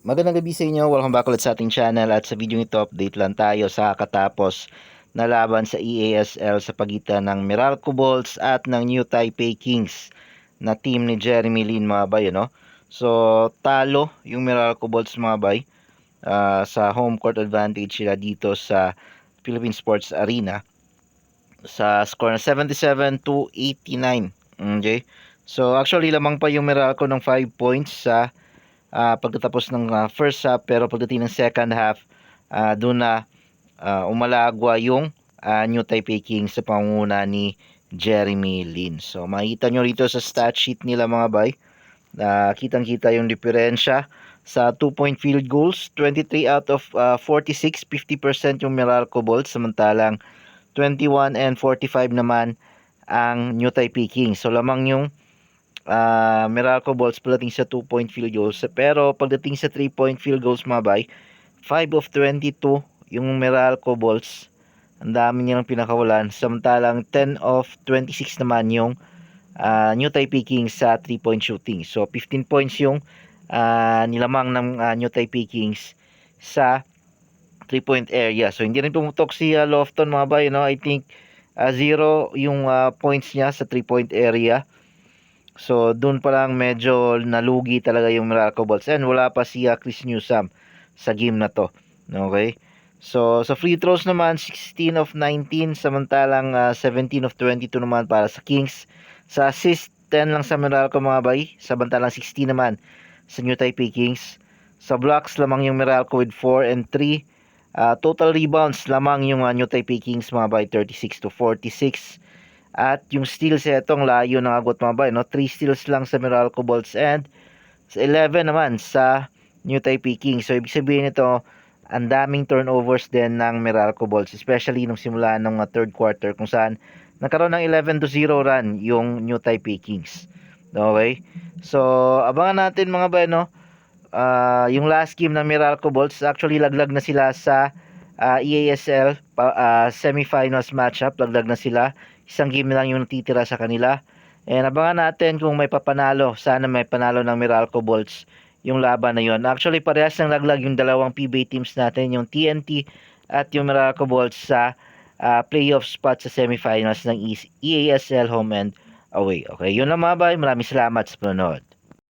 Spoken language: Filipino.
Magandang gabi sa inyo. Welcome back ulit sa ating channel at sa video ito update lang tayo sa katapos na laban sa EASL sa pagitan ng Meralco Bolts at ng New Taipei Kings na team ni Jeremy Lin mga bay. No? So talo yung Meralco Bolts mga bay ah, sa home court advantage sila dito sa Philippine Sports Arena sa score na 77 to 89. Okay? So actually lamang pa yung Meralco ng 5 points sa ah, pagtatapos ng ah, first half pero pagdating ng second half ah, doon na ah, umalagwa yung ah, New Taipei Kings sa pangunguna ni Jeremy Lin. So makikita nyo rito sa stat sheet nila mga bay na kitang-kita yung diferensya sa 2-point field goals, 23 out of ah, 46, 50% yung Meralco Bolts samantalang 21 and 45 naman ang New Taipei Kings. So lamang yung ah Meralco Bolts pagdating sa 2-point field goals. Pero pagdating sa 3-point field goals mga bay, 5 of 22 yung Meralco Bolts. Ang dami nilang pinakawalan. Samantalang 10 of 26 naman yung ah, New Taipei Kings sa 3-point shooting. So 15 points yung ah, nilamang ng ah, New Taipei Kings sa 3-point area. So hindi rin pumutok si ah, Lofton mga bay. No? I think zero yung ah, points niya sa 3-point area. So, doon pa lang medyo nalugi talaga yung Meralco Bolts. And wala pa si uh, Chris Newsam sa game na to. Okay? So, sa free throws naman, 16 of 19. Samantalang ah, 17 of 22 naman para sa Kings. Sa assist, 10 lang sa Meralco mga bay. Samantalang 16 naman sa New Taipei Kings. Sa blocks, lamang yung Meralco with 4 and 3. Ah, total rebounds, lamang yung ah, New Taipei Kings mga bay, 36 to 46. At yung steals etong layo ng agot mga bay, no? 3 steals lang sa Meralco Bolts and sa 11 naman sa New Taipei Kings. So ibig sabihin nito, ang daming turnovers din ng Meralco Bolts, especially nung simula ng uh, third quarter kung saan nagkaroon ng 11 to 0 run yung New Taipei Kings. Okay? So abangan natin mga bay, no? Ah, yung last game ng Meralco Bolts, actually laglag na sila sa ah, EASL pa, ah, semifinals matchup, laglag na sila. Isang game lang yung natitira sa kanila. And abangan natin kung may papanalo. Sana may panalo ng Meralco Bolts yung laban na yon. Actually, parehas ng laglag yung dalawang PBA teams natin, yung TNT at yung Meralco Bolts sa ah, playoff spot sa semifinals ng EASL home and away. Okay, yun lang mga bay. Maraming salamat sa panonood.